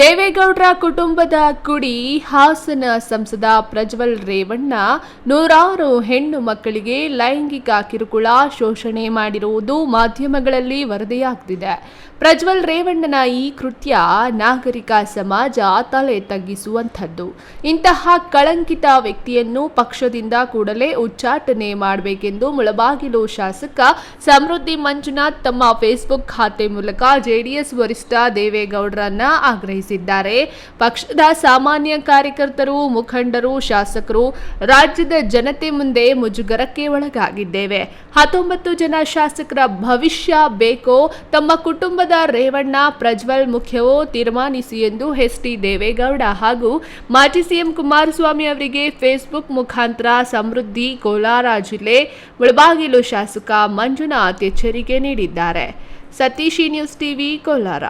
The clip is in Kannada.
ದೇವೇಗೌಡರ ಕುಟುಂಬದ ಕುಡಿ ಹಾಸನ ಸಂಸದ ಪ್ರಜ್ವಲ್ ರೇವಣ್ಣ ನೂರಾರು ಹೆಣ್ಣು ಮಕ್ಕಳಿಗೆ ಲೈಂಗಿಕ ಕಿರುಕುಳ ಶೋಷಣೆ ಮಾಡಿರುವುದು ಮಾಧ್ಯಮಗಳಲ್ಲಿ ವರದಿಯಾಗ್ತಿದೆ. ಪ್ರಜ್ವಲ್ ರೇವಣ್ಣನ ಈ ಕೃತ್ಯ ನಾಗರಿಕ ಸಮಾಜ ತಲೆ ತಗ್ಗಿಸುವಂಥದ್ದು. ಇಂತಹ ಕಳಂಕಿತ ವ್ಯಕ್ತಿಯನ್ನು ಪಕ್ಷದಿಂದ ಕೂಡಲೇ ಉಚ್ಚಾಟನೆ ಮಾಡಬೇಕೆಂದು ಮುಳಬಾಗಿಲು ಶಾಸಕ ಸಮೃದ್ಧಿ ಮಂಜುನಾಥ್ ತಮ್ಮ ಫೇಸ್ಬುಕ್ ಖಾತೆ ಮೂಲಕ ಜೆಡಿಎಸ್ ವರಿಷ್ಠ ದೇವೇಗೌಡರನ್ನ ಆಗ್ರಹಿಸಿದ್ದಾರೆ. ಪಕ್ಷದ ಸಾಮಾನ್ಯ ಕಾರ್ಯಕರ್ತರು, ಮುಖಂಡರು, ಶಾಸಕರು, ರಾಜ್ಯದ ಜನತೆ ಮುಂದೆ ಮುಜುಗರಕ್ಕೆ ಒಳಗಾಗಿದ್ದೇವೆ. ಹತ್ತೊಂಬತ್ತು ಜನ ಶಾಸಕರ ಭವಿಷ್ಯ ಬೇಕೋ, ತಮ್ಮ ಕುಟುಂಬದ ರೇವಣ್ಣ, ಪ್ರಜ್ವಲ್ ಮುಖ್ಯವೋ ತೀರ್ಮಾನಿಸಿ ಎಂದು ಎಸ್ ಟಿ ದೇವೇಗೌಡ ಹಾಗೂ ಮಾಜಿ ಸಿಎಂ ಕುಮಾರಸ್ವಾಮಿ ಅವರಿಗೆ ಫೇಸ್ಬುಕ್ ಮುಖಾಂತರ ಸಮೃದ್ಧಿ ಕೋಲಾರ ಜಿಲ್ಲೆ ಮುಳಬಾಗಿಲು ಶಾಸಕ ಮಂಜುನಾಥ್ ಎಚ್ಚರಿಕೆ ನೀಡಿದ್ದಾರೆ. ಸತೀಶಿ ನ್ಯೂಸ್ ಟಿವಿ, ಕೋಲಾರ.